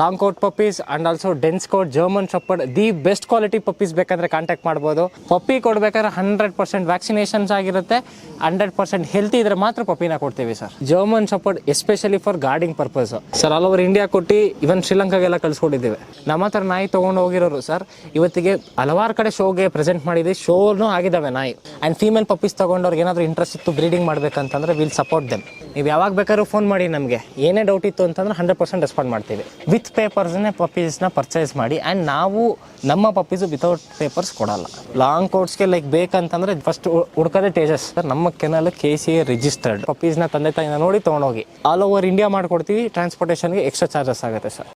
Long coat puppies and also dense coat German shepherd the best quality puppies ಬೇಕಂದ್ರೆ contact ಮಾಡ್ಬೋದು. Puppy ಕೊಡ್ಬೇಕಾದ್ರೆ hundred percent vaccinations ಆಗಿರುತ್ತೆ. Hundred percent healthy ಇದ್ರೆ ಮಾತ್ರ ಪಪ್ಪಿನ ಕೊಡ್ತೀವಿ sir German shepherd especially for guarding purpose sir all over India ಕೊಟ್ಟು even ಶ್ರೀಲಂಕಾಗೆಲ್ಲ ಕಳ್ಸ್ಕೊಟ್ಟಿದ್ದೀವಿ. ನಮ್ಮ ಹತ್ರ ನಾಯಿ ತೊಗೊಂಡು ಹೋಗಿರೋರು ಸರ್ ಇವತ್ತಿಗೆ ಹಲವಾರು ಕಡೆ ಶೋಗೆ ಪ್ರೆಸೆಂಟ್ ಮಾಡಿದ್ವಿ ಶೋನು ಆಗಿದ್ದಾವೆ ನಾಯಿ. ಆ್ಯಂಡ್ ಫೀಮೇಲ್ ಪಪ್ಪೀಸ್ ತೊಗೊಂಡವ್ರಿಗೆ ಏನಾದರೂ ಇಂಟ್ರೆಸ್ಟ್ ಇತ್ತು ಬ್ರೀಡಿಂಗ್ ಮಾಡಬೇಕಂತಂದ್ರೆ ವಿಲ್ ಸಪೋರ್ಟ್ ದೆಮ್ ನೀವು ಯಾವಾಗ ಬೇಕಾದ್ರೂ ಫೋನ್ ಮಾಡಿ ನಮಗೆ. ಏನೇ ಡೌಟ್ ಇತ್ತು ಅಂತಂದ್ರೆ ಹಂಡ್ರೆಡ್ ಪರ್ಸೆಂಟ್ ರೆಸ್ಪಾಂಡ್ ಮಾಡ್ತೀವಿ. ವಿತ್ ಪೇಪರ್ಸ್ನೇ ಪಪ್ಪೀಸ್ನ ಪರ್ಚೇಸ್ ಮಾಡಿ ಆ್ಯಂಡ್ ನಾವು ನಮ್ಮ ಪಪ್ಪೀಸು ವಿತೌಟ್ ಪೇಪರ್ಸ್ ಕೊಡಲ್ಲ. ಲಾಂಗ್ ಕೋಟ್ಸ್ಗೆ ಲೈಕ್ ಬೇಕಂತಂದ್ರೆ ಫಸ್ಟ್ ಹುಡ್ಕೋದೇ ಟೇಜಸ್ ಸರ್ ನಮ್ಮ kennel K C A registered ಪಪ್ಪೀಸ್ನ ತಂದೆ ತಾಯಿನ ನೋಡಿ ತೊಗೊಂಡೋಗಿ. ಆಲ್ ಓವರ್ ಇಂಡಿಯಾ ಮಾಡಿಕೊಡ್ತೀವಿ ಟ್ರಾನ್ಸ್ಪೋರ್ಟೇಷನ್ಗೆ ಎಕ್ಸ್ಟ್ರಾ ಚಾರ್ಜಸ್ ಆಗುತ್ತೆ ಸರ್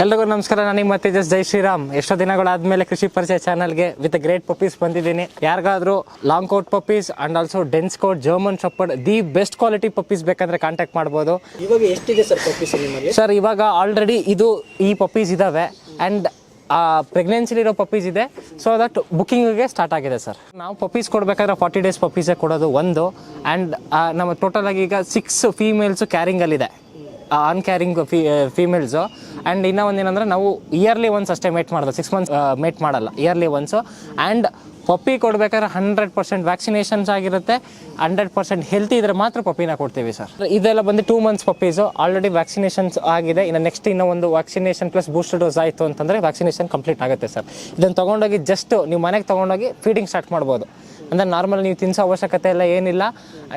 ಎಲ್ರಿಗೂ ನಮಸ್ಕಾರ ನನಗೆ ಮತ್ತೆ ಜಸ್ಟ್ ಜೈ ಶ್ರೀರಾಮ್. ಎಷ್ಟೋ ದಿನಗಳಾದ್ಮೇಲೆ ಕೃಷಿ ಪರಿಚಯ ಚಾನಲ್ಗೆ ವಿತ್ ಗ್ರೇಟ್ ಪಪ್ಪೀಸ್ ಬಂದಿದ್ದೀನಿ. ಯಾರಿಗಾದ್ರೂ long coat puppies and also dense coat German shepherd the best quality puppies ಬೇಕಂದ್ರೆ ಕಾಂಟ್ಯಾಕ್ಟ್ ಮಾಡ್ಬೋದು. ಇವಾಗ ಎಷ್ಟಿದೆ ಸರ್ ಪಪ್ಪೀಸ್ ನಿಮ್ಮಲ್ಲಿ? ಸರ್ ಇವಾಗ ಆಲ್ರೆಡಿ ಇದು ಈ ಪಪ್ಪೀಸ್ ಇದಾವೆ. ಆ್ಯಂಡ್ ಪ್ರೆಗ್ನೆನ್ಸಿಲಿರೋ ಪಪ್ಪೀಸ್ ಇದೆ. ಸೊ ದಟ್ ಬುಕ್ಕಿಂಗ್ಗೆ ಸ್ಟಾರ್ಟ್ ಆಗಿದೆ ಸರ್ ನಾವು ಪಪ್ಪೀಸ್ ಕೊಡಬೇಕಾದ್ರೆ ಫಾರ್ಟಿ ಡೇಸ್ ಪಪ್ಪೀಸೇ ಕೊಡೋದು ಒಂದು. ಆ್ಯಂಡ್ ನಮ್ಮ ಟೋಟಲ್ ಆಗಿ ಈಗ six females ಕ್ಯಾರಿಂಗಲ್ಲಿದೆ on carrying fe females and ಇನ್ನೂ ಒಂದೇನಂದ್ರೆ ನಾವು ಇಯರ್ಲಿ ಒನ್ಸ್ ಅಷ್ಟೇ ಮೇಟ್ ಮಾಡೋದು ಸಿಕ್ಸ್ ಮಂತ್ಸ್ ಮೇಟ್ ಮಾಡಲ್ಲ. ಇಯರ್ಲಿ ಒನ್ಸು ಆ್ಯಂಡ್ ಪಪ್ಪಿ ಕೊಡಬೇಕಾದ್ರೆ ಹಂಡ್ರೆಡ್ ಪರ್ಸೆಂಟ್ ವ್ಯಾಕ್ಸಿನೇಷನ್ಸ್ ಆಗಿರುತ್ತೆ. ಹಂಡ್ರೆಡ್ ಪರ್ಸೆಂಟ್ ಹೆಲ್ತಿ ಇದ್ರೆ ಮಾತ್ರ ಪಪ್ಪಿನ ಕೊಡ್ತೀವಿ ಸರ್ ಇದೆಲ್ಲ ಬಂದು two months puppies already vaccinations ಆಗಿದೆ. ಇನ್ನು ನೆಕ್ಸ್ಟ್ ಇನ್ನೂ ಒಂದು ವ್ಯಾಕ್ಸಿನೇಷನ್ ಪ್ಲಸ್ ಬೂಸ್ಟರ್ ಡೋಸ್ ಆಯಿತು ಅಂತಂದರೆ ವ್ಯಾಕ್ಸಿನೇಷನ್ ಕಂಪ್ಲೀಟ್ ಆಗುತ್ತೆ ಸರ್ ಇದನ್ನು ತೊಗೊಂಡೋಗಿ ಜಸ್ಟ್ ನೀವು ಮನೆಗೆ ತೊಗೊಂಡೋಗಿ ಫೀಡಿಂಗ್ ಸ್ಟಾರ್ಟ್ ಮಾಡ್ಬೋದು. ಅಂದರೆ ನಾರ್ಮಲ್ ನೀವು ತಿನ್ಸೋ ಅವಶ್ಯಕತೆ ಎಲ್ಲ ಏನಿಲ್ಲ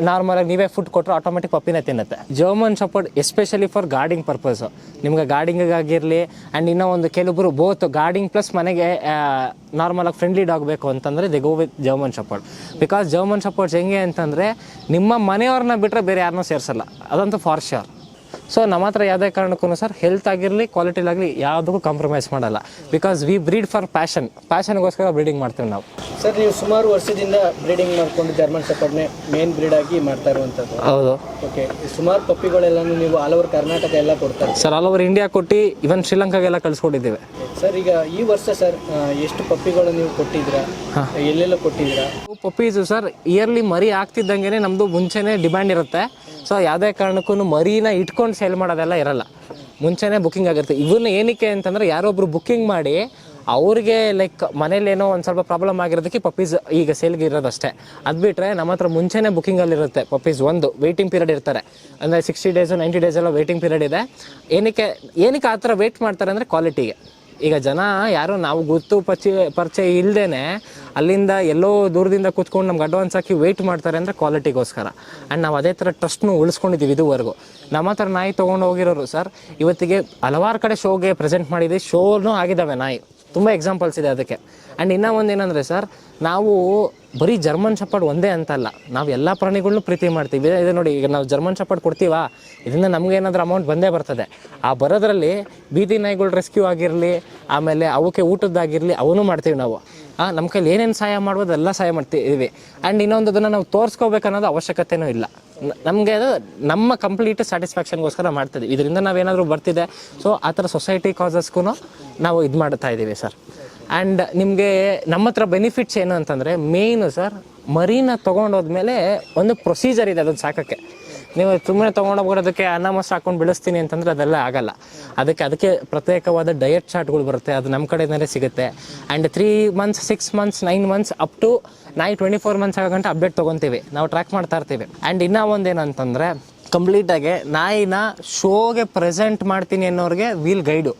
ನಾರ್ಮಲಾಗಿ ನೀವೇ ಫುಡ್ ಕೊಟ್ಟರು ಆಟೋಮೆಟಿಕ್ ಪಪ್ಪಿನೇ ತಿನ್ನುತ್ತೆ. German shepherd especially for guarding purpose ನಿಮ್ಗೆ ಗಾರ್ಡಿಂಗಿಗಾಗಿರಲಿ ಆ್ಯಂಡ್ ಇನ್ನೂ ಒಂದು ಕೆಲವೊಬ್ಬರು ಬೋತ್ ಗಾರ್ಡಿಂಗ್ ಪ್ಲಸ್ ಮನೆಗೆ ನಾರ್ಮಲಾಗಿ ಫ್ರೆಂಡ್ಲಿ ಡಾಗ್ ಬೇಕು ಅಂತಂದರೆ they go with German shepherd because German shepherds ಹೆಂಗೆ ಅಂತಂದರೆ ನಿಮ್ಮ ಮನೆಯವ್ರನ್ನ ಬಿಟ್ಟರೆ ಬೇರೆ ಯಾರನ್ನೂ ಸೇರಿಸಲ್ಲ. ಅದಂತೂ ಫಾರ್ ಶ್ಯೂರ್ ಸೊ ನಮ್ಮ ಹತ್ರ ಯಾವುದೇ ಕಾರಣಕ್ಕೂ ಸರ್ ಹೆಲ್ತ್ ಆಗಿರಲಿ ಕ್ವಾಲಿಟಿಲಾಗಲಿ ಯಾವುದಕ್ಕೂ ಕಾಂಪ್ರಮೈಸ್ ಮಾಡಲ್ಲ. Because we breed for passion ಪ್ಯಾಷನ್ಗೋಸ್ಕರ breeding ಮಾಡ್ತೀವಿ ನಾವು. ಸರ್ ನೀವು ಸುಮಾರು ವರ್ಷದಿಂದ ಬ್ರೀಡಿಂಗ್ ಮಾಡ್ಕೊಂಡು ಜರ್ಮನ್ ಶೆಪರ್ಡ್ನೇ ಮೇನ್ ಬ್ರೀಡ್ ಆಗಿ ಮಾಡ್ತಾ ಇರುವಂಥದ್ದು. ಹೌದು. ಓಕೆ ಸುಮಾರು ಪಪ್ಪಿಗಳೆಲ್ಲನೂ ನೀವು ಆಲ್ ಓವರ್ ಕರ್ನಾಟಕ ಎಲ್ಲ ಕೊಡ್ತಾರೆ. ಸರ್ ಆಲ್ ಓವರ್ ಇಂಡಿಯಾ ಕೊಟ್ಟು ಇವನ್ ಶ್ರೀಲಂಕಾಗೆಲ್ಲ ಕಳಿಸ್ಕೊಂಡಿದ್ದೀವಿ ಸರ್ ಈಗ ಈ ವರ್ಷ ಸರ್ ಆ, ಎಷ್ಟು ಪಪ್ಪಿಗಳು ನೀವು ಕೊಟ್ಟಿದ್ದೀರಾ? ಎಲ್ಲೆಲ್ಲ ಕೊಟ್ಟಿದ್ದೀರಾ? ಪಪ್ಪೀಸು ಸರ್ ಇಯರ್ಲಿ ಮರಿ ಆಗ್ತಿದ್ದಂಗೆ ನಮ್ಮದು ಮುಂಚೆನೇ ಡಿಮ್ಯಾಂಡ್ ಇರುತ್ತೆ. ಸೊ ಯಾವುದೇ ಕಾರಣಕ್ಕೂ ಮರಿನ ಇಟ್ಕೊಂಡು ಸೇಲ್ ಮಾಡೋದೆಲ್ಲ ಇರಲ್ಲ. ಮುಂಚೆನೇ ಬುಕ್ಕಿಂಗ್ ಆಗಿರುತ್ತೆ. ಇವನ್ನ ಏನಕ್ಕೆ ಅಂತಂದ್ರೆ ಯಾರೊಬ್ರು ಬುಕ್ಕಿಂಗ್ ಮಾಡಿ ಅವ್ರಿಗೆ ಲೈಕ್ ಮನೇಲಿ ಏನೋ ಒಂದು ಸ್ವಲ್ಪ ಪ್ರಾಬ್ಲಮ್ ಆಗಿರೋದಕ್ಕೆ ಪಪ್ಪೀಸ್ ಈಗ ಸೇಲ್ಗೆ ಇರೋದಷ್ಟೇ ಅದು ಬಿಟ್ಟರೆ ನಮ್ಮ ಹತ್ರ ಮುಂಚೆನೇ ಬುಕ್ಕಿಂಗಲ್ಲಿರುತ್ತೆ ಪಪ್ಪೀಸ್ ಒಂದು ವೆಯ್ಟಿಂಗ್ ಪೀರಿಯಡ್ ಇರ್ತಾರೆ. ಅಂದರೆ ಸಿಕ್ಸ್ಟಿ ಡೇಸು ನೈಂಟಿ ಡೇಸ್ ಎಲ್ಲ ವೆಯ್ಟಿಂಗ್ ಪೀರಿಯಡ್ ಇದೆ. ಏನಕ್ಕೆ ಏನಕ್ಕೆ ಆ ಥರ ವೆಯ್ಟ್ ಮಾಡ್ತಾರೆ ಅಂದರೆ ಕ್ವಾಲಿಟಿಗೆ ಈಗ ಜನ ಯಾರು ನಾವು ಗೊತ್ತು ಪಚಿ ಪರಿಚಯ ಇಲ್ಲದೇ ಅಲ್ಲಿಂದ ಎಲ್ಲೋ ದೂರದಿಂದ ಕೂತ್ಕೊಂಡು ನಮ್ಗೆ ಅಡ್ವಾನ್ಸ್ ಹಾಕಿ ವೆಯ್ಟ್ ಮಾಡ್ತಾರೆ ಅಂದರೆ ಕ್ವಾಲಿಟಿಗೋಸ್ಕರ ಆ್ಯಂಡ್ ನಾವು ಅದೇ ಥರ ಟ್ರಸ್ಟ್ನು ಉಳಿಸ್ಕೊಂಡಿದ್ದೀವಿ ಇದುವರೆಗೂ. ನಮ್ಮ ಹತ್ರ ನಾಯಿ ತೊಗೊಂಡು ಹೋಗಿರೋರು ಸರ್ ಇವತ್ತಿಗೆ ಹಲವಾರು ಕಡೆ ಶೋಗೆ ಪ್ರೆಸೆಂಟ್ ಮಾಡಿದ್ದೀವಿ ಶೋನು ಆಗಿದ್ದಾವೆ ನಾಯಿ. ತುಂಬ ಎಕ್ಸಾಂಪಲ್ಸ್ ಇದೆ ಅದಕ್ಕೆ. ಆ್ಯಂಡ್ ಇನ್ನೂ ಒಂದು ಏನಂದರೆ ಸರ್ ನಾವು ಬರೀ ಜರ್ಮನ್ ಶಪರ್ಡ್ ಒಂದೇ ಅಂತಲ್ಲ. ನಾವು ಎಲ್ಲ ಪ್ರಾಣಿಗಳನ್ನು ಪ್ರೀತಿ ಮಾಡ್ತೀವಿ. ಇದೆ ನೋಡಿ, ಈಗ ನಾವು ಜರ್ಮನ್ ಶಪರ್ಡ್ ಕೊಡ್ತೀವಾ? ಇದರಿಂದ ನಮ್ಗೆ ಏನಾದರೂ ಅಮೌಂಟ್ ಬಂದೇ ಬರ್ತದೆ. ಆ ಬರೋದ್ರಲ್ಲಿ ಬೀದಿ ನಾಯಿಗಳು ರೆಸ್ಕ್ಯೂ ಆಗಿರಲಿ, ಆಮೇಲೆ ಅವಕ್ಕೆ ಊಟದ್ದಾಗಿರಲಿ, ಅವನು ಮಾಡ್ತೀವಿ ನಾವು. ನಮ್ಮ ಕೈಲಿ ಏನೇನು ಸಹಾಯ ಮಾಡ್ಬೋದು ಎಲ್ಲ ಸಹಾಯ ಮಾಡ್ತೀವಿ. ಆ್ಯಂಡ್ ಇನ್ನೊಂದು ಅದನ್ನು ನಾವು ತೋರಿಸ್ಕೋಬೇಕು ಅನ್ನೋದು ಅವಶ್ಯಕತೆನೂ ಇಲ್ಲ. ನಮಗೆ ಅದು ನಮ್ಮ ಕಂಪ್ಲೀಟ್ ಸ್ಯಾಟಿಸ್ಫ್ಯಾಕ್ಷನ್ಗೋಸ್ಕರ ಮಾಡ್ತಿದ್ವಿ. ಇದರಿಂದ ನಾವೇನಾದರೂ ಬರ್ತಿದೆ. ಸೊ ಆ ಥರ ಸೊಸೈಟಿ ಕಾಸಸ್ಗೂ ನಾವು ಇದು ಮಾಡ್ತಾ ಇದ್ದೀವಿ ಸರ್. ಆ್ಯಂಡ್ ನಿಮಗೆ ನಮ್ಮ ಹತ್ರ ಬೆನಿಫಿಟ್ಸ್ ಏನು ಅಂತಂದರೆ ಮೇಯ್ನು ಸರ್ ಮರಿನ ತೊಗೊಂಡೋದ್ಮೇಲೆ ಒಂದು ಪ್ರೊಸೀಜರ್ ಇದೆ ಅದನ್ನು ಸಾಕೋಕ್ಕೆ. ನೀವು ಸುಮ್ಮನೆ ತೊಗೊಂಡೋಗ್ಬಿಡೋದಕ್ಕೆ ಅನ್ನ ಮೊಸರು ಹಾಕೊಂಡು ಬೆಳೆಸ್ತೀನಿ ಅಂತಂದರೆ ಅದೆಲ್ಲ ಆಗಲ್ಲ. ಅದಕ್ಕೆ ಅದಕ್ಕೆ ಪ್ರತ್ಯೇಕವಾದ ಡಯಟ್ ಚಾರ್ಟ್ಗಳು ಬರುತ್ತೆ, ಅದು ನಮ್ಮ ಕಡೆಯಿಂದಲೇ ಸಿಗುತ್ತೆ. And three months six months nine months up to ನೈ ಟ್ವೆಂಟಿ ಫೋರ್ ಮಂತ್ಸ್ ಆಗೋ ಗಂಟೆ ಅಪ್ಡೇಟ್ ತೊಗೊತೀವಿ. ನಾವು ಟ್ರ್ಯಾಕ್ ಮಾಡ್ತಾ ಇರ್ತೀವಿ. ಆ್ಯಂಡ್ ಇನ್ನೂ ಒಂದೇನಂತಂದರೆ ಕಂಪ್ಲೀಟಾಗಿ ನಾಯಿನ ಶೋಗೆ ಪ್ರೆಸೆಂಟ್ ಮಾಡ್ತೀನಿ ಅನ್ನೋರಿಗೆ ವೀಲ್ ಗೈಡು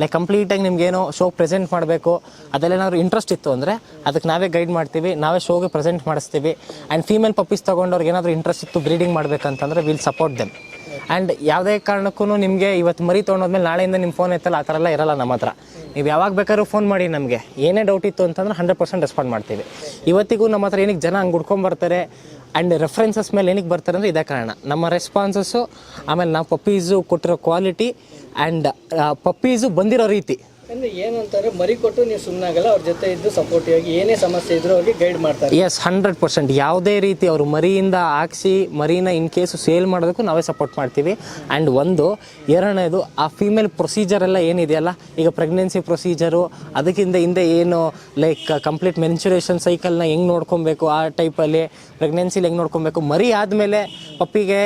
ಲೈಕ್ ಕಂಪ್ಲೀಟಾಗಿ ನಿಮ್ಗೇನೋ ಶೋ ಪ್ರೆಸೆಂಟ್ ಮಾಡಬೇಕು ಅದಲ್ಲೇನಾದ್ರು ಇಂಟ್ರೆಸ್ಟ್ ಇತ್ತು ಅಂದರೆ ಅದಕ್ಕೆ ನಾವೇ ಗೈಡ್ ಮಾಡ್ತೀವಿ, ನಾವೇ ಶೋಗೆ ಪ್ರೆಸೆಂಟ್ ಮಾಡಿಸ್ತೀವಿ. ಆ್ಯಂಡ್ ಫೀಮೇಲ್ ಪಪ್ಪೀಸ್ ತೊಗೊಂಡವ್ರಿಗೆ ಏನಾದರೂ ಇಂಟ್ರೆಸ್ಟ್ ಇತ್ತು ಬ್ರೀಡಿಂಗ್ ಮಾಡಬೇಕಂತಂದ್ರೆ ವಿಲ್ ಸಪೋರ್ಟ್ ದೆಮ್ ಆ್ಯಂಡ್ ಯಾವುದೇ ಕಾರಣಕ್ಕೂ ನಿಮಗೆ ಇವತ್ತು ಮರಿ ತೊಗೊಂಡೋದ್ಮೇಲೆ ನಾಳೆಯಿಂದ ನಿಮ್ಮ ಫೋನ್ ಎತ್ತಲ್ಲ, ಆ ಥರ ಎಲ್ಲ ಇರಲ್ಲ ನಮ್ಮ ಹತ್ರ. ನೀವು ಯಾವಾಗ ಬೇಕಾದ್ರೂ ಫೋನ್ ಮಾಡಿ ನಮಗೆ. ಏನೇ ಡೌಟ್ ಇತ್ತು ಅಂತಂದ್ರೆ ಹಂಡ್ರೆಡ್ ಪರ್ಸೆಂಟ್ ರೆಸ್ಪಾಂಡ್ ಮಾಡ್ತೀವಿ. ಇವತ್ತಿಗೂ ನಮ್ಮ ಹತ್ರ ಏನಕ್ಕೆ ಜನ ಹಂಗೆ ಹುಡ್ಕೊಂಬರ್ತಾರೆ ಆ್ಯಂಡ್ ರೆಫರೆನ್ಸಸ್ ಮೇಲೆ ಏನಕ್ಕೆ ಬರ್ತಾರೆ ಅಂದರೆ ಇದೇ ಕಾರಣ. ನಮ್ಮ ರೆಸ್ಪಾನ್ಸಸ್ಸು ಆಮೇಲೆ ನಾವು ಪಪ್ಪೀಸು ಕೊಟ್ಟಿರೋ ಕ್ವಾಲಿಟಿ ಆ್ಯಂಡ್ ಪಪ್ಪೀಸು ಬಂದಿರೋ ರೀತಿ. ಅಂದ್ರೆ ಏನು ಅಂತಾರೆ, ಮರಿ ಕೊಟ್ಟು ನೀವು ಸುಮ್ಮನಾಗಲ್ಲ ಅವ್ರ ಜೊತೆ ಇದ್ದು ಸಪೋರ್ಟಿವ್ ಆಗಿ ಏನೇ ಸಮಸ್ಯೆ ಇದ್ರೂ ಅವ್ರಿಗೆ ಗೈಡ್ ಮಾಡ್ತಾರೆ. ಎಸ್ ಹಂಡ್ರೆಡ್ ಪರ್ಸೆಂಟ್ ಯಾವುದೇ ರೀತಿ ಅವರು ಮರಿಯಿಂದ ಹಾಕ್ಸಿ, ಮರಿನ ಇನ್ ಕೇಸ್ ಸೇಲ್ ಮಾಡೋದಕ್ಕೂ ನಾವೇ ಸಪೋರ್ಟ್ ಮಾಡ್ತೀವಿ. ಆ್ಯಂಡ್ ಒಂದು, ಎರಡನೇದು, ಆ ಫೀಮೇಲ್ ಪ್ರೊಸೀಜರ್ ಎಲ್ಲ ಏನಿದೆಯಲ್ಲ, ಈಗ ಪ್ರೆಗ್ನೆನ್ಸಿ ಪ್ರೊಸೀಜರು ಅದಕ್ಕಿಂತ ಹಿಂದೆ ಏನು ಲೈಕ್ ಕಂಪ್ಲೀಟ್ ಮೆನ್ಚುರೇಷನ್ ಸೈಕಲ್ನ ಹೆಂಗೆ ನೋಡ್ಕೊಬೇಕು, ಆ ಟೈಪಲ್ಲಿ ಪ್ರೆಗ್ನೆನ್ಸಿಲಿ ಹೆಂಗೆ ನೋಡ್ಕೊಬೇಕು, ಮರಿ ಆದಮೇಲೆ ಪಪ್ಪಿಗೆ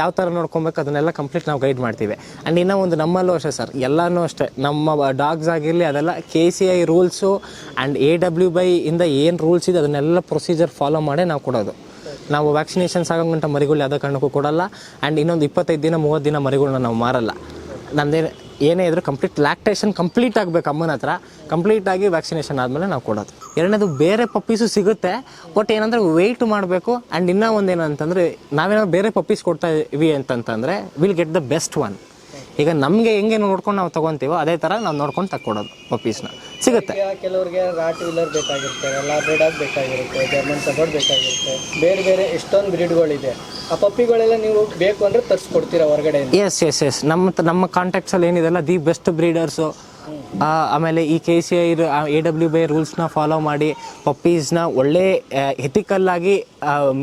ಯಾವ ಥರ ನೋಡ್ಕೊಬೇಕು, ಅದನ್ನೆಲ್ಲ ಕಂಪ್ಲೀಟ್ ನಾವು ಗೈಡ್ ಮಾಡ್ತೀವಿ. ಆ್ಯಂಡ್ ಇನ್ನೂ ಒಂದು ನಮ್ಮಲ್ಲೂ ಅಷ್ಟೇ ಸರ್ ಎಲ್ಲನೂ ಅಷ್ಟೇ. ನಮ್ಮ ಡಾಗ್ಸ್ ಆಗಿರಲಿ, ಅದೆಲ್ಲ K C I rules and A W B I ಇಂದ ಏನು ರೂಲ್ಸ್ ಇದೆ, ಅದನ್ನೆಲ್ಲ ಪ್ರೊಸೀಜರ್ ಫಾಲೋ ಮಾಡೇ ನಾವು ಕೊಡೋದು. ನಾವು ವ್ಯಾಕ್ಸಿನೇಷನ್ಸ್ ಆಗೋ ಮರಿಗಳು ಯಾವುದೇ ಕಾರಣಕ್ಕೂ ಕೊಡಲ್ಲ ಆ್ಯಂಡ್ ಇನ್ನೊಂದು ಇಪ್ಪತ್ತೈದು ದಿನ, ಮೂವತ್ತು ದಿನ ಮರಿಗಳನ್ನ ನಾವು ಮಾರಲ್ಲ. ನಮ್ದೇನು ಏನೇ ಇದ್ರೂ ಕಂಪ್ಲೀಟ್ ಲ್ಯಾಕ್ಟೇಷನ್ ಕಂಪ್ಲೀಟ್ ಆಗಬೇಕು ಅಮ್ಮನ ಹತ್ರ ಕಂಪ್ಲೀಟ್ ಆಗಿ ವ್ಯಾಕ್ಸಿನೇಷನ್ ಆದಮೇಲೆ ನಾವು ಕೊಡೋದು. ಎರಡನೇದು ಬೇರೆ ಪಪ್ಪೀಸು ಸಿಗುತ್ತೆ ಬಟ್ ಏನಂದರೆ ವೆಯ್ಟ್ ಮಾಡಬೇಕು ಆ್ಯಂಡ್ ಇನ್ನೂ ಒಂದು ಏನಂತಂದರೆ ನಾವೇನಾದ್ರು ಬೇರೆ ಪಪ್ಪೀಸ್ ಕೊಡ್ತಾ ಇವಿ ಅಂತಂತಂದರೆ will get the best one ಈಗ ನಮಗೆ ಹೆಂಗೆ ನೋಡ್ಕೊಂಡು ನಾವು ತಗೊಂತೀವೋ ಅದೇ ಥರ ನಾವು ನೋಡ್ಕೊಂಡು ತಕ್ಕೊಡೋದು ಪಪ್ಪೀಸ್ನ ಸಿಗುತ್ತೆ. ಕೆಲವರಿಗೆ ರಾಟ್ ವೀಲರ್ ಬೇಕಾಗಿರುತ್ತೆ ಲ್ಯಾಬ್ರೆಡಾಗ್ ಬೇಕಾಗಿರುತ್ತೆ ಜರ್ಮನ್ ಸಫರ್ಡ್ ಬೇಕಾಗಿರುತ್ತೆ ಬೇರೆ ಬೇರೆ ಎಷ್ಟೊಂದು ಬ್ರೀಡ್ಗಳಿದೆ ಆ ಪಪ್ಪಿಗಳೆಲ್ಲ ನೀವು ಬೇಕು ಅಂದರೆ ತರಿಸ್ಕೊಡ್ತೀರಾ ಹೊರಗಡೆ ಎಸ್ ಎಸ್ ಎಸ್ ನಮ್ಮ ನಮ್ಮ ಕಾಂಟ್ಯಾಕ್ಟ್ಸಲ್ಲಿ ಏನಿದೆಲ್ಲ ದಿ ಬೆಸ್ಟ್ ಬ್ರೀಡರ್ಸು ಆಮೇಲೆ ಈ K C I A W B I ರೂಲ್ಸ್ನ follow ಮಾಡಿ ಪಪ್ಪೀಸ್ನ ಒಳ್ಳೆ ಎಥಿಕಲ್ ಆಗಿ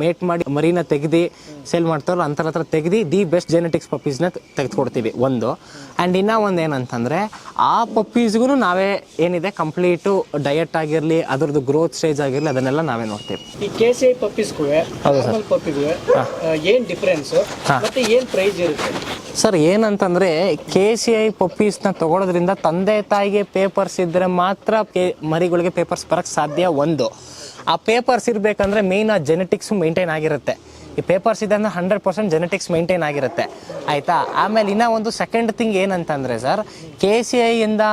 ಮೇಟ್ ಮಾಡಿ ಮರಿನ ತೆಗೆದು ಸೇಲ್ ಮಾಡ್ತಾರ ಅಂತರ ಹತ್ರ ತೆಗೆದು ದಿ ಬೆಸ್ಟ್ ಜೆನೆಟಿಕ್ಸ್ ಪಪ್ಪೀಸ್ನ ತೆಗೆದುಕೊಡ್ತೀವಿ ಒಂದು. ಆ್ಯಂಡ್ ಇನ್ನೂ ಒಂದು ಏನಂತಂದರೆ ಆ ಪಪ್ಪೀಸ್ಗೂ ನಾವೇ ಏನಿದೆ ಕಂಪ್ಲೀಟು ಡಯಟ್ ಆಗಿರಲಿ ಅದರದ್ದು ಗ್ರೋತ್ ಸ್ಟೇಜ್ ಆಗಿರಲಿ ಅದನ್ನೆಲ್ಲ ನಾವೇ ನೋಡ್ತೀವಿ. ಈ ಕೆ ಸಿ ಐ ಪಪ್ಪೀಸ್ಗೂ ಪಪ್ಪಿಗೂ ಏನು ಡಿಫ್ರೆನ್ಸು ಮತ್ತು ಏನು ಪ್ರೈಸ್ ಇರುತ್ತೆ? ಸರ್, ಏನಂತಂದರೆ ಕೆ ಸಿ ಐ ಪಪ್ಪೀಸ್ನ ತಗೊಳ್ಳೋದ್ರಿಂದ ತಂದೆ ತಾಯಿಗೆ ಪೇಪರ್ಸ್ ಇದ್ದರೆ ಮಾತ್ರ ಮರಿಗಳಿಗೆ ಪೇಪರ್ಸ್ ಬರೋಕ್ಕೆ ಸಾಧ್ಯ ಒಂದು. ಆ ಪೇಪರ್ಸ್ ಇರಬೇಕಂದ್ರೆ ಮೇಯ್ನ್ ಆ ಜೆನೆಟಿಕ್ಸ್ ಮೇಂಟೈನ್ ಆಗಿರುತ್ತೆ. ಈ ಪೇಪರ್ಸ್ ಇದೆ ಅಂದ್ರೆ ಹಂಡ್ರೆಡ್ ಪರ್ಸೆಂಟ್ ಜೆನೆಟಿಕ್ಸ್ ಮೇಂಟೈನ್ ಆಗಿರುತ್ತೆ. ಆಯಿತಾ? ಆಮೇಲೆ ಇನ್ನೂ ಒಂದು ಸೆಕೆಂಡ್ ಥಿಂಗ್ ಏನಂತಂದರೆ ಸರ್ ಕೆ ಸಿ ಐಯಿಂದ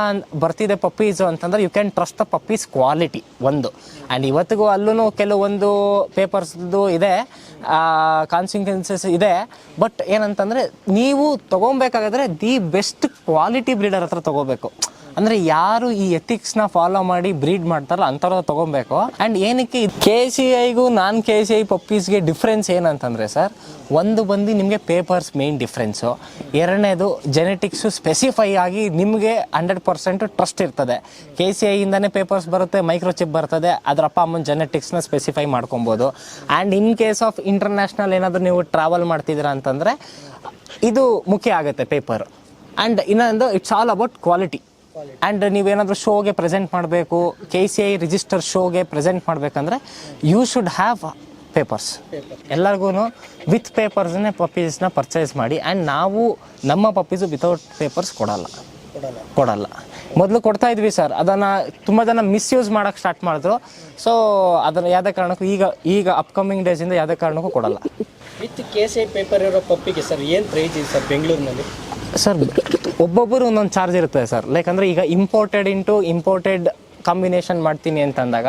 ಬರ್ತಿದೆ ಪಪ್ಪೀಸು ಅಂತಂದ್ರೆ you can trust the puppies quality ಒಂದು. ಆ್ಯಂಡ್ ಇವತ್ತಿಗೂ ಅಲ್ಲೂ ಕೆಲವೊಂದು ಪೇಪರ್ಸ್ದು ಇದೆ ಕಾನ್ಸಿಕ್ವೆನ್ಸಸ್ ಇದೆ. ಬಟ್ ಏನಂತಂದರೆ ನೀವು ತೊಗೊಬೇಕಾದ್ರೆ ದಿ ಬೆಸ್ಟ್ ಕ್ವಾಲಿಟಿ ಬ್ರೀಡರ್ ಹತ್ರ ತೊಗೋಬೇಕು ಅಂದರೆ ಯಾರು ಈ ಎಥಿಕ್ಸ್ನ ಫಾಲೋ ಮಾಡಿ ಬ್ರೀಡ್ ಮಾಡ್ತಾರಲ್ಲ ಅಂಥವ್ರ ತಗೊಬೇಕು ಆ್ಯಂಡ್ ಏನಕ್ಕೆ ಕೆ ಸಿ ಐಗೂ ನಾನ್ ಕೆ ಸಿ ಐ ಪಪ್ಪೀಸ್ಗೆ ಡಿಫ್ರೆನ್ಸ್ ಏನಂತಂದರೆ ಸರ್ ಒಂದು ಬಂದು ನಿಮಗೆ ಪೇಪರ್ಸ್ ಮೇನ್ ಡಿಫ್ರೆನ್ಸು ಎರಡನೇದು ಜೆನೆಟಿಕ್ಸು ಸ್ಪೆಸಿಫೈ ಆಗಿ ನಿಮಗೆ ಹಂಡ್ರೆಡ್ ಪರ್ಸೆಂಟ್ ಟ್ರಸ್ಟ್ ಇರ್ತದೆ. ಕೆ ಸಿ ಐಯಿಂದನೇ ಪೇಪರ್ಸ್ ಬರುತ್ತೆ ಮೈಕ್ರೋಚಿಪ್ ಬರ್ತದೆ, ಅದ್ರ ಅಪ್ಪ ಅಮ್ಮನ ಜೆನೆಟಿಕ್ಸ್ನ ಸ್ಪೆಸಿಫೈ ಮಾಡ್ಕೊಬೋದು. And in case of international ಏನಾದರೂ ನೀವು ಟ್ರಾವೆಲ್ ಮಾಡ್ತಿದ್ದೀರಾ ಅಂತಂದರೆ, ಇದು ಮುಖ್ಯ ಆಗುತ್ತೆ ಪೇಪರ್ ಆ್ಯಂಡ್ ಇನ್ನೊಂದು it's all about quality and ನೀವೇನಾದರೂ ಶೋಗೆ ಪ್ರೆಸೆಂಟ್ ಮಾಡಬೇಕು ಕೆ ಸಿ ಐ ರಿಜಿಸ್ಟರ್ ಶೋಗೆ ಪ್ರೆಸೆಂಟ್ ಮಾಡಬೇಕಂದ್ರೆ ಯು ಶುಡ್ ಹ್ಯಾವ್ ಪೇಪರ್ಸ್ ಎಲ್ಲರಿಗೂ ವಿತ್ ಪೇಪರ್ಸ್ನೇ ಪಪ್ಪೀಸ್ನ ಪರ್ಚೇಸ್ ಮಾಡಿ ಆ್ಯಂಡ್ ನಾವು ನಮ್ಮ ಪಪ್ಪೀಸು ವಿತೌಟ್ ಪೇಪರ್ಸ್ ಕೊಡಲ್ಲ. ಕೊಡಲ್ಲ. ಮೊದಲು ಕೊಡ್ತಾ ಇದ್ವಿ ಸರ್ ಅದನ್ನು ತುಂಬ ಜನ ಮಿಸ್ಯೂಸ್ ಮಾಡೋಕ್ಕೆ ಸ್ಟಾರ್ಟ್ ಮಾಡಿದ್ರು. ಸೊ ಅದನ್ನು ಯಾವುದೇ ಕಾರಣಕ್ಕೂ ಈಗ ಈಗ ಅಪ್ಕಮಿಂಗ್ ಡೇಸಿಂದ ಯಾವುದೇ ಕಾರಣಕ್ಕೂ ಕೊಡಲ್ಲ. With K C I paper ಇರೋ ಪಪ್ಪಿಗೆ ಸರ್ ಏನು ಪ್ರೈಸ್ ಇದೆ ಸರ್ ಬೆಂಗಳೂರಿನಲ್ಲಿ? ಸರ್ ಒಬ್ಬೊಬ್ಬರು ಒಂದೊಂದು ಚಾರ್ಜ್ ಇರುತ್ತೆ ಸರ್ ಲೈಕ್ ಅಂದರೆ ಈಗ ಇಂಪೋರ್ಟೆಡ್ ಇಂಟು ಇಂಪೋರ್ಟೆಡ್ ಕಾಂಬಿನೇಷನ್ ಮಾಡ್ತೀನಿ ಅಂತಂದಾಗ,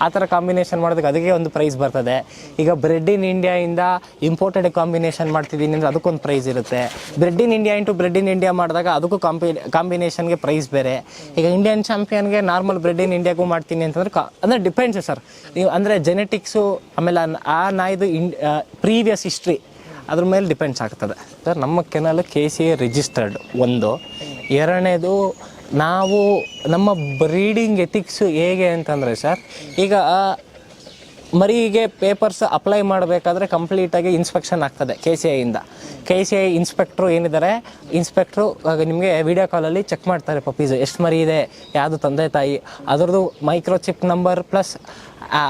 ಆ ಥರ ಕಾಂಬಿನೇಷನ್ ಮಾಡೋದಕ್ಕೆ ಅದಕ್ಕೆ ಒಂದು ಪ್ರೈಸ್ ಬರ್ತದೆ. ಈಗ ಬ್ರೆಡ್ ಇನ್ ಇಂಡಿಯಾಯಿಂದ ಇಂಪೋರ್ಟೆಡ್ ಕಾಂಬಿನೇಷನ್ ಮಾಡ್ತಿದ್ದೀನಿ ಅಂದರೆ ಅದಕ್ಕೊಂದು ಪ್ರೈಸ್ ಇರುತ್ತೆ. Bred in India into bred in India ಮಾಡಿದಾಗ ಅದಕ್ಕೂ ಕಾಂಪಿ ಕಾಂಬಿನೇಷನ್ಗೆ ಪ್ರೈಸ್ ಬೇರೆ. ಈಗ ಇಂಡಿಯನ್ ಚಾಂಪಿಯನ್ಗೆ ನಾರ್ಮಲ್ ಬ್ರೆಡ್ ಇನ್ ಇಂಡಿಯಾಗೂ ಮಾಡ್ತೀನಿ ಅಂತಂದ್ರೆ ಕಾ, ಅಂದರೆ ಡಿಪೆಂಡ್ಸ್ ಸರ್ ನೀವು ಅಂದರೆ ಜೆನೆಟಿಕ್ಸು ಆಮೇಲೆ ಆ- ನಾಯ್ದು ಇನ್ ಪ್ರೀವಿಯಸ್ ಹಿಸ್ಟ್ರಿ ಅದ್ರ ಮೇಲೆ ಡಿಪೆಂಡ್ಸ್ ಆಗ್ತದೆ. ಸರ್ ನಮ್ಮ kennel K C A registered ಒಂದು. ಎರಡನೇದು, ನಾವು ನಮ್ಮ ಬ್ರೀಡಿಂಗ್ ಎಥಿಕ್ಸು ಹೇಗೆ ಅಂತಂದರೆ ಸರ್ ಈಗ ಮರಿಗೆ ಪೇಪರ್ಸ್ ಅಪ್ಲೈ ಮಾಡಬೇಕಾದ್ರೆ ಕಂಪ್ಲೀಟಾಗಿ ಇನ್ಸ್ಪೆಕ್ಷನ್ ಆಗ್ತದೆ ಕೆ ಸಿ ಐಯಿಂದ ಕೆ ಸಿ ಐ ಇನ್ಸ್ಪೆಕ್ಟ್ರು ಏನಿದ್ದಾರೆ ಇನ್ಸ್ಪೆಕ್ಟ್ರು ನಿಮಗೆ ವಿಡಿಯೋ ಕಾಲಲ್ಲಿ ಚೆಕ್ ಮಾಡ್ತಾರೆ ಪಪ್ಪೀಸು ಎಷ್ಟು ಮರಿ ಇದೆ, ಯಾವುದು ತಂದೆ ತಾಯಿ, ಅದರದ್ದು ಮೈಕ್ರೋಚಿಪ್ ನಂಬರ್ ಪ್ಲಸ್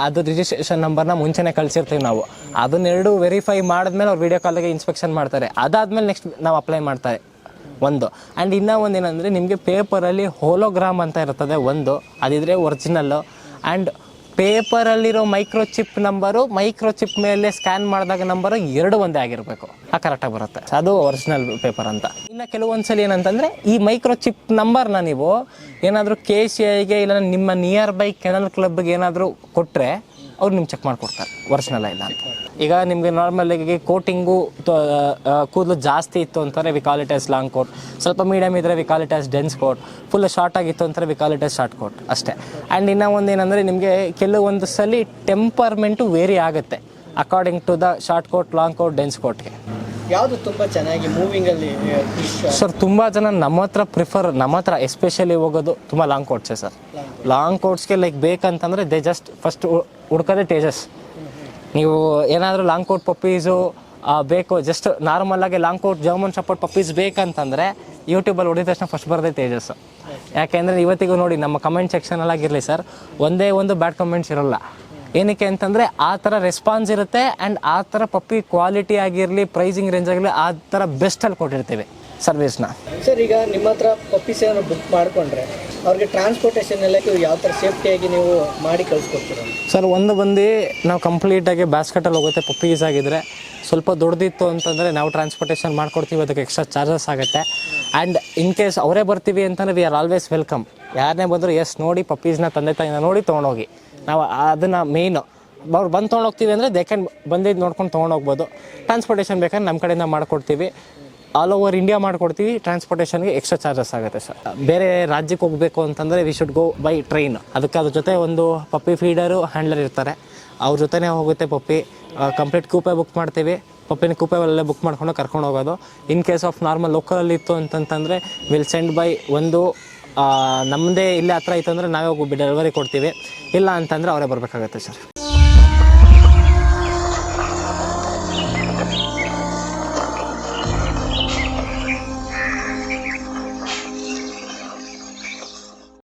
ಅದು ರಿಜಿಸ್ಟ್ರೇಷನ್ ನಂಬರ್ನ ಮುಂಚೆನೆ ಕಳಿಸಿರ್ತೀವಿ ನಾವು. ಅದನ್ನೆರಡು ವೆರಿಫೈ ಮಾಡಿದ್ಮೇಲೆ ಅವ್ರು ವಿಡಿಯೋ ಕಾಲಿಗೆ ಇನ್ಸ್ಪೆಕ್ಷನ್ ಮಾಡ್ತಾರೆ. ಅದಾದಮೇಲೆ ನೆಕ್ಸ್ಟ್ ನಾವು ಅಪ್ಲೈ ಮಾಡ್ತಾರೆ. ಒಂದು. ಆ್ಯಂಡ್ ಇನ್ನೂ ಒಂದು ಏನಂದರೆ ನಿಮಗೆ ಪೇಪರಲ್ಲಿ ಹೋಲೋಗ್ರಾಮ್ ಅಂತ ಇರ್ತದೆ, ಒಂದು. ಅದಿದ್ರೆ ಒರಿಜಿನಲ್ಲು ಆ್ಯಂಡ್ ಪೇಪರಲ್ಲಿರೋ ಮೈಕ್ರೋಚಿಪ್ ನಂಬರು, ಮೈಕ್ರೋಚಿಪ್ ಮೇಲೆ ಸ್ಕ್ಯಾನ್ ಮಾಡಿದಾಗ ನಂಬರು ಎರಡು ಒಂದೇ ಆಗಿರಬೇಕು. ಆ ಕರೆಕ್ಟಾಗಿ ಬರುತ್ತೆ. ಅದು ಒರಿಜಿನಲ್ ಪೇಪರ್ ಅಂತ. ಇನ್ನು ಕೆಲವೊಂದ್ಸಲ ಏನಂತಂದರೆ, ಈ ಮೈಕ್ರೋಚಿಪ್ ನಂಬರ್ನ ನೀವು ಏನಾದರೂ ಕೆ ಸಿ ಐಗೆ ಇಲ್ಲ ನಿಮ್ಮ ನಿಯರ್ ಬೈ ಕೆನಲ್ ಕ್ಲಬ್ಗೆ ಏನಾದರೂ ಕೊಟ್ಟರೆ ಅವ್ರು ನಿಮ್ಗೆ ಚೆಕ್ ಮಾಡಿಕೊಡ್ತಾರೆ ಒರಿಜಿನಲ್ ಇಲ್ಲ ಅಂತ. ಈಗ ನಿಮಗೆ ನಾರ್ಮಲಾಗಿ ಕೋಟಿಂಗು ಕೂದಲು ಜಾಸ್ತಿ ಇತ್ತು ಅಂತಾರೆ ಆಸ್ ಲಾಂಗ್ ಕೋಟ್ ಸ್ವಲ್ಪ ಮೀಡಿಯಮ್ ಇದ್ದರೆ we call it as dense coat full short ಆಗಿತ್ತು ಅಂತಾರೆ ಆಸ್ ಶಾರ್ಟ್ ಕೋಟ್ ಅಷ್ಟೇ. ಆ್ಯಂಡ್ ಇನ್ನೂ ಏನಂದರೆ ನಿಮಗೆ ಕೆಲವೊಂದು ಸಲ ಟೆಂಪರ್ಮೆಂಟು ವೇರಿ ಆಗುತ್ತೆ according to the short coat long coat dense ಕೋಟ್ಗೆ ಯಾವುದು ತುಂಬ ಚೆನ್ನಾಗಿ ಮೂವಿಂಗಲ್ಲಿ ಸರ್ ತುಂಬ ಜನ ನಮ್ಮ ಹತ್ರ ಪ್ರಿಫರ್ ನಮ್ಮ ಹತ್ರ ಎಸ್ಪೆಷಲಿ ಹೋಗೋದು ತುಂಬ ಲಾಂಗ್ ಕೋರ್ಟ್ಸ್ ಸರ್. ಲಾಂಗ್ ಕೋಟ್ಸ್ಗೆ ಲೈಕ್ ಬೇಕಂತಂದರೆ ದೇ ಜಸ್ಟ್ ಫಸ್ಟ್ ಹುಡ್ಕೋದೇ ತೇಜಸ್ ನೀವು ಏನಾದರೂ ಲಾಂಗ್ ಕೋಟ್ ಪಪ್ಪೀಸು ಬೇಕು ಜಸ್ಟ್ ನಾರ್ಮಲಾಗಿ long coat German shepherd puppies ಬೇಕಂತಂದರೆ ಯೂಟ್ಯೂಬಲ್ಲಿ ಹೊಡಿದ ತಕ್ಷಣ ಫಸ್ಟ್ ಬರೋದೇ ತೇಜಸ್ ಯಾಕೆಂದ್ರೆ ಇವತ್ತಿಗೂ ನೋಡಿ ನಮ್ಮ ಕಮೆಂಟ್ ಸೆಕ್ಷನಲ್ಲಾಗಿರಲಿ ಸರ್ ಒಂದೇ ಒಂದು ಬ್ಯಾಡ್ ಕಮೆಂಟ್ಸ್ ಇರಲ್ಲ. ಏನಕ್ಕೆ ಅಂತಂದರೆ ಆ ಥರ ರೆಸ್ಪಾನ್ಸ್ ಇರುತ್ತೆ ಆ್ಯಂಡ್ ಆ ಥರ ಪಪ್ಪಿ ಕ್ವಾಲಿಟಿ ಆಗಿರಲಿ ಪ್ರೈಸಿಂಗ್ ರೇಂಜ್ ಆಗಿರಲಿ ಆ ಥರ ಬೆಸ್ಟಲ್ಲಿ ಕೊಟ್ಟಿರ್ತೀವಿ ಸರ್ವಿಸ್ನ ಸರ್ ಈಗ ನಿಮ್ಮ ಹತ್ರ ಪಪ್ಪೀಸ್ ಏನಾದ್ರು ಬುಕ್ ಮಾಡಿಕೊಂಡ್ರೆ ಅವ್ರಿಗೆ ಟ್ರಾನ್ಸ್ಪೋರ್ಟೇಷನ್ ಎಲ್ಲ ಯಾವ ಥರ ಸೇಫ್ಟಿಯಾಗಿ ನೀವು ಮಾಡಿ ಕಳಿಸ್ಕೊಡ್ತೀರ? ಸರ್ ಒಂದು ಬಂದು ನಾವು ಕಂಪ್ಲೀಟಾಗಿ ಬ್ಯಾಸ್ಕೆಟಲ್ಲಿ ಹೋಗುತ್ತೆ ಪಪ್ಪೀಸ್ ಆಗಿದ್ರೆ. ಸ್ವಲ್ಪ ದೊಡ್ಡದಿತ್ತು ಅಂತಂದರೆ ನಾವು ಟ್ರಾನ್ಸ್ಪೋರ್ಟೇಷನ್ ಮಾಡ್ಕೊಡ್ತೀವಿ ಅದಕ್ಕೆ ಎಕ್ಸ್ಟ್ರಾ ಚಾರ್ಜಸ್ ಆಗುತ್ತೆ. ಆ್ಯಂಡ್ ಇನ್ ಕೇಸ್ ಅವರೇ ಬರ್ತೀವಿ ಅಂತಂದರೆ ವಿ ಆರ್ ಆಲ್ವೇಸ್ ವೆಲ್ಕಮ್ ಯಾರನ್ನೇ ಬಂದರೂ ಎಸ್ ನೋಡಿ ಪಪ್ಪೀಸ್ನ ತಂದೆ ತಾಯಿನ ನೋಡಿ ತೊಗೊಂಡೋಗಿ. ನಾವು ಅದನ್ನು ಮೇಯ್ನು ಅವ್ರು ಬಂದು ತೊಗೊಂಡೋಗ್ತೀವಿ ಅಂದರೆ ದೇ ಕ್ಯಾನ್ ಬಂದಿದ್ದು ನೋಡ್ಕೊಂಡು ತೊಗೊಂಡೋಗ್ಬೋದು ಟ್ರಾನ್ಸ್ಪೋರ್ಟೇಷನ್ ಬೇಕಾದ್ರೆ ನಮ್ಮ ಕಡೆಯಿಂದ ಮಾಡಿಕೊಡ್ತೀವಿ. ಆಲ್ ಓವರ್ ಇಂಡಿಯಾ ಮಾಡಿಕೊಡ್ತೀವಿ. ಟ್ರಾನ್ಸ್ಪೋರ್ಟೇಷನ್ಗೆ ಎಕ್ಸ್ಟ್ರಾ ಚಾರ್ಜಸ್ ಆಗುತ್ತೆ ಸರ್ ಬೇರೆ ರಾಜ್ಯಕ್ಕೆ ಹೋಗಬೇಕು ಅಂತಂದರೆ we should go by train ಅದಕ್ಕೆ ಅದ್ರ ಜೊತೆ ಒಂದು ಪಪ್ಪಿ ಫೀಡರು ಹ್ಯಾಂಡ್ಲರ್ ಇರ್ತಾರೆ. ಅವ್ರ ಜೊತೆನೇ ಹೋಗುತ್ತೆ ಪಪ್ಪಿ ಕಂಪ್ಲೀಟ್ ಕೂಪೆ ಬುಕ್ ಮಾಡ್ತೀವಿ. ಪಪ್ಪಿನ ಕೂಪೆಲ್ಲೇ ಬುಕ್ ಮಾಡ್ಕೊಂಡು ಕರ್ಕೊಂಡು ಹೋಗೋದು. ಇನ್ ಕೇಸ್ ಆಫ್ ನಾರ್ಮಲ್ ಲೋಕಲಲ್ಲಿ ಇತ್ತು ಅಂತಂತಂದರೆ ವಿಲ್ ಸೆಂಡ್ ಬೈ ಒಂದು ನಮ್ಮದೇ ಇಲ್ಲೇ ಹತ್ರ ಇತ್ತು ಅಂದರೆ ನಾವೇ ಹೋಗಿ ಡೆಲಿವರಿ ಕೊಡ್ತೀವಿ. ಇಲ್ಲ ಅಂತಂದರೆ ಅವರೇ ಬರಬೇಕಾಗತ್ತೆ ಸರ್.